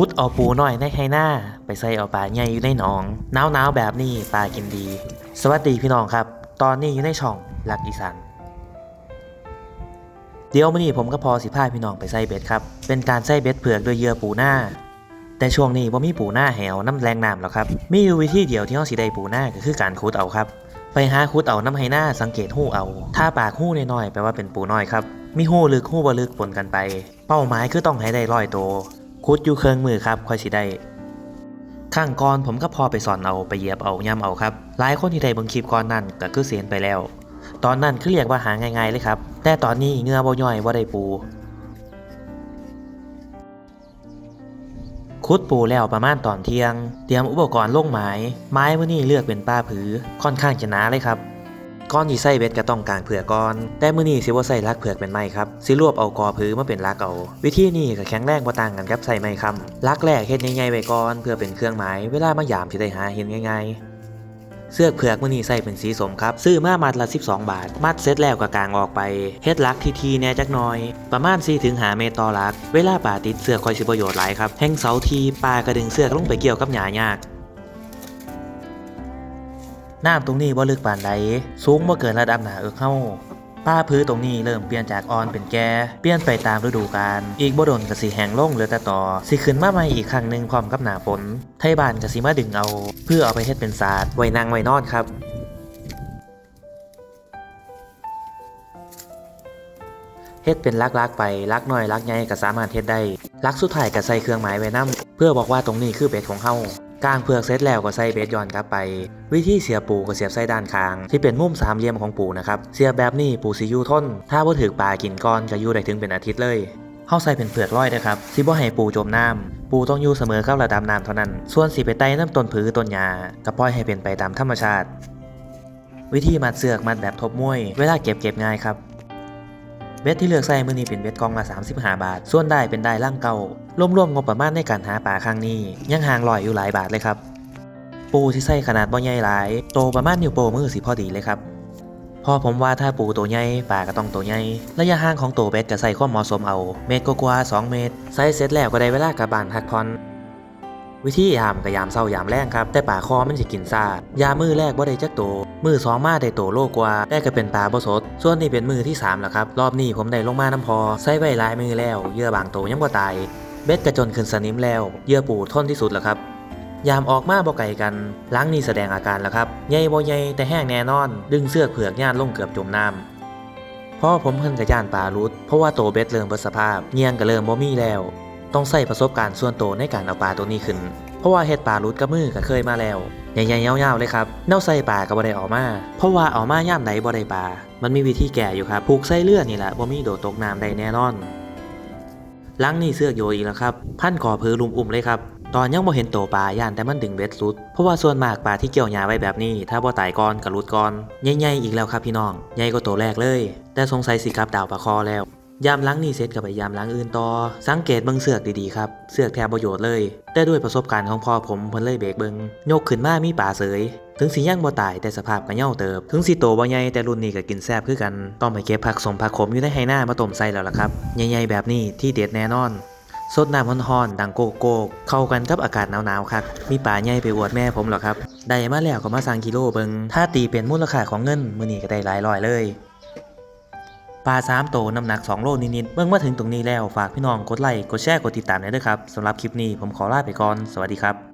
คุดเอาปูน้อยในไฮหน้า ไปใส่เอาปลาใหญ่อยู่ในหนองหนาวหนาวแบบนี้ปลากินดี สวัสดีพี่น้องครับ ตอนนี้อยู่ในช่องหลักอีสานเดี๋ยวมื้อนี้ผมก็พอสิพาพี่น้องไปใส่เบ็ดครับ เป็นการใส่เบ็ดเผือกโดยเยื่อปูหน้า แต่ช่วงนี้บ่มีปูหน้าแหวน้ำแรงน้ำแล้วครับ มีอยู่วิธีเดียวที่เราสิได้ปูหน้าก็คือการคุดเอาครับ ไปหาคุดเอาน้ำไฮหน้าสังเกตหู้เอา ถ้าปากหู้น้อยๆแปลว่าเป็นปูน้อยครับ มีหู้ลึกหู้บ่ลึกปนกันไป เป้าหมายคือต้องให้ได้ร้อยโตว คุดอยู่เครื่องมือครับค่อยสิได้ข้างก่อนผมก็พอไปสอนเอาไปเหยียบเอาย่ำเอาครับ หลายคนที่ได้เบิ่งคลิปก่อนนั่นก็คือเสียนไปแล้ว ตอนนั้นคือเรียกว่าหาง่ายๆเลยครับ แต่ตอนนี้เงือบ่ย่อยว่าได้ปู คุดปูแล้วประมาณตอนเที่ยง เตรียมอุปกรณ์ลงไม้ไม้มื้อนี้เลือกเป็นป้าผือค่อนข้างจะหนาเลยครับ ก้อนที่ใส่เบ็ดก็ต้องกางเผือกก่อน แต่มื้อนี้สิว่าใส่ลักเผือกเป็นไม้ครับ สิรวบเอากอผือมาเป็นลักเอา วิธีนี้ก็แข็งแรงบ่ต่างกันกับใส่ไม้คำลักแรกเฮ็ดง่ายๆไว้ก่อนเพื่อเป็นเครื่องหมายเวลามายามสิได้หาเห็นง่ายๆเสื้อเผือกมื้อนี้ใส่เป็นสีสมครับ ซื้อมามัดละ 12 บาท มัดเสร็จแล้วก็กางออกไปเฮ็ดลักทีๆแน่จักหน่อย ประมาณ4ถึง5เมตรต่อลัก เวลาป่าติดเสื้อคอยสิประโยชน์หลายครับแห่งเสาทีปลากระดึงเสื้อลงไปเกี่ยวกับหญ้ายาก น้ำตรงนี้บ่ลึกปานใดสูงบ่เกินระดับหนาเอิกเฮาป้าพื้นตรงนี้เริ่มเปลี่ยนจากอ่อนเป็นแก่เปลี่ยนไปตามฤดูกาลอีกบ่โดนกสิแห้งลงเหลือแต่ต่อสิขึ้นมาใหม่อีกครั้งหนึ่งพร้อมกับหนาฝนไทบ้านกสิมาดึงเอา เพื่อเอาไปเฮ็ดเป็นศาสตร์ไว้นั่งไว้นอนครับเฮ็ดเป็นลักๆไปลักน้อยลักใหญ่ก็สามารถเฮ็ดได้ลักสุดท้ายก็ใส่เครื่องหมายไว้นํเพื่อบอกว่าตรงนี้คือเบ็ดของเฮา กางเผือกเสร็จแล้วก็ใส่เบ็ดย้อนกลับไป วิธีเสียปูก็เสียบใส่ด้านข้าง ที่เป็นมุมสามเหลี่ยมของปูนะครับเสียบแบบนี้ปูสิอยู่ทนถ้าบ่ถือปลากินก้อนก็อยู่ได้ถึงเป็นอาทิตย์เลยเฮาใส่เป็นเผือกร้อยนะครับสิบ่ให้ปูจมน้ำปูต้องอยู่เสมอกับระดับน้ำเท่านั้น ส่วนสิไปไต่น้ำต้นผือต้นหญ้าก็ปล่อยให้เป็นไปตามธรรมชาติ วิธีมัดเสือกมัดแบบทบมวย เวลาเก็บเก็บง่ายครับ เบ็ดที่เลือกใส่มือนี้เป็นเบ็ดกองละ35 บาท ส่วนได้เป็นได้ล่างเก่ารวมๆงบประมาณในการหาปลาครั้งนี้ ยังห่างลอยอยู่หลายบาทเลยครับ ปูที่ใส่ขนาดบ่ใหญ่หลาย โตประมาณนิ้วโป้มือสิพอดีเลยครับพอผมว่าถ้าปูตัวใหญ่ปลาก็ต้องตัวใหญ่ระยะห่างของตัวเบ็ดก็ใส่ความเหมาะสมเอา เมตรกว่า2เมตรใส่เสร็จแล้วก็ได้เวลากลับบ้านพักผ่อน วิธียามกับยามเศร้ายามแรงครับ แต่ป่าคอมันสิกินซายามมือแรกบ่ได้จักโต มือสองมาได้โตโลกว่าแต่ก็เป็นปลาบ่สด ส่วนนี้เป็นมือที่สามแล้วครับ รอบนี้ผมได้ลงมาน้ำพอใส่ไว้ลายมือแล้วเยื่อบางโตยังบ่ตาย เบ็ดกระจนขึ้นสนิมแล้วเยื่อปูทนที่สุดแล้วครับยามออกมาบ่ไกลกันล้างนี้แสดงอาการแล้วครับใหญ่บ่ใหญ่แต่แห้งแน่นอน ดึงเสื้อเผือกย่านลงเกือบจมน้ำพ่อผมเพิ่นกระย่านปลารุดเพราะว่าโตเบ็ดเริ่มเบิดสภาพเงียงก็เริ่มบ่มีแล้ว ต้องใส่ประสบการณ์ส่วนตัวในการเอาปลาตัวนี้ขึ้น เพราะว่าเฮ็ดปลารุดกับมือก็เคยมาแล้วใหญ่ๆยาๆเลยครับแนวใส่ปลาก็บ่ได้ออกมาเพราะว่าออกมาย่ามใดบ่ได้ปลามันมีวิธีแก้อยู่ครับผูกใส่เลือดนี่แหละบ่มีโดดตกน้ำได้แน่นอนลังนี่เสือกโยอีกแล้วครับ พันก่อพือลุมอุ่มเลยครับตอนยังบ่เห็นโตปลาย่านแต่มันดึงเบ็ดสุด เพราะว่าส่วนมากปลาที่เกี่ยวหญ้าไว้แบบนี้ ถ้าบ่ตายก่อนก็หลุดก่อนใหญ่ๆอีกแล้วครับพี่น้องใหญ่กว่าตัวแรกเลย แต่สงสัยสิกลับดาวปลาคอแล้ว ยามล้างนี่เสร็จก็ไปยามล้างอื่นต่อ สังเกตเบิ่งเสือกดีๆครับ เสือกแทบประโยชน์เลย แต่ด้วยประสบการณ์ของพ่อผมเพิ่นเลยเบรกเบิงยกขึ้นมามีป่าเสย ถึงสิยังบ่ตายแต่สภาพก็เหี่ยวเติบ ถึงสิโตบ่ใหญ่แต่รุ่นนี้ก็กินแซ่บคือกัน ต้องไปเก็บผักสมผักขมอยู่ในไหหน้ามาต้มใส่แล้วล่ะครับ ใหญ่ๆแบบนี้ที่เด็ดแน่นอนสดน้ำฮ้อนๆดังโกโก้เข้ากันกับอากาศหนาวๆครับ มีป่าใหญ่ไปอวดแม่ผมหรอครับ ได้มาแล้วก็มาสั่งกิโลเบิงถ้าตีเป็นมูลค่าของเงิน มือนี้ก็ได้หลายร้อยเลย ปลาสามโตน้ำหนัก 2 โลนิดๆเมื่อมาถึงตรงนี้แล้วฝากพี่น้องกดไลค์กดแชร์กดติดตามได้วยครับสำหรับคลิปนี้ผมขอลาไปก่อนสวัสดีครับ